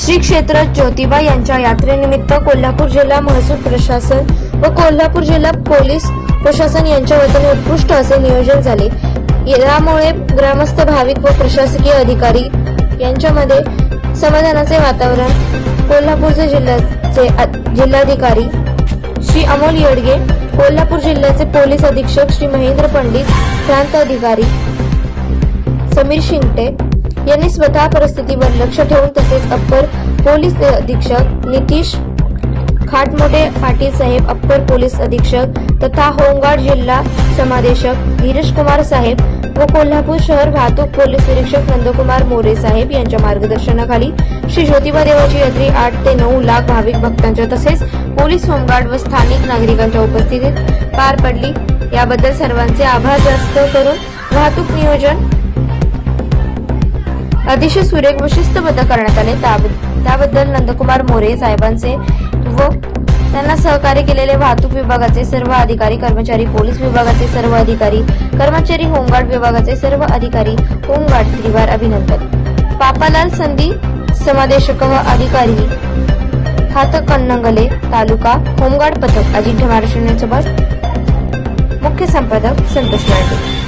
श्री क्षेत्र ज्योतिबा यांच्या यात्रेनिमित्त कोल्हापूर जिल्हा महसूल प्रशासन व कोल्हापूर जिल्हा पोलीस प्रशासन यांच्या वतीने उत्कृष्ट असे नियोजन झाले. यामुळे ग्रामस्थ भाविक व प्रशासकीय अधिकारी यांच्यामध्ये समाधानाचे वातावरण कोल्हापूरचे जिल्ह्याचे जिल्हाधिकारी श्री अमोल येडगे कोल्हापूर जिल्ह्याचे पोलीस अधीक्षक श्री महेंद्र पंडित प्रांत अधिकारी समीर शिंगटे यांनी स्वतः परिस्थितीवर लक्ष ठेवून तसेच अप्पर पोलीस अधीक्षक नितीश खाटमोटे पाटील साहेब अप्पर पोलीस अधीक्षक तथा होमगार्ड जिल्हा समादेशक धीरज कुमार साहेब व कोल्हापूर शहर वाहतूक पोलीस निरीक्षक नंदकुमार मोरे साहेब यांच्या मार्गदर्शनाखाली श्री ज्योतिबा देवाची यात्री आठ ते नऊ लाख भाविक भक्तांच्या तसेच पोलीस होमगार्ड व स्थानिक नागरिकांच्या उपस्थितीत पार पडली. याबद्दल सर्वांचे आभार जास्त करून वाहतूक नियोजन अतिशय सुरेख व शिस्तबद्ध करण्यात आले. त्याबद्दल नंदकुमार मोरे साहेबांचे व त्यांना सहकार्य केलेले वाहतूक विभागाचे सर्व अधिकारी कर्मचारी पोलीस विभागाचे सर्व अधिकारी कर्मचारी होमगार्ड विभागाचे सर्व अधिकारी होमगार्ड त्रिवार अभिनंदन. पापालाल संधी समादेशक अधिकारी हातकणंगले तालुका होमगार्ड पथक अजिंठ्य महाराष्ट्र मुख्य संपादक संतोष नायडू.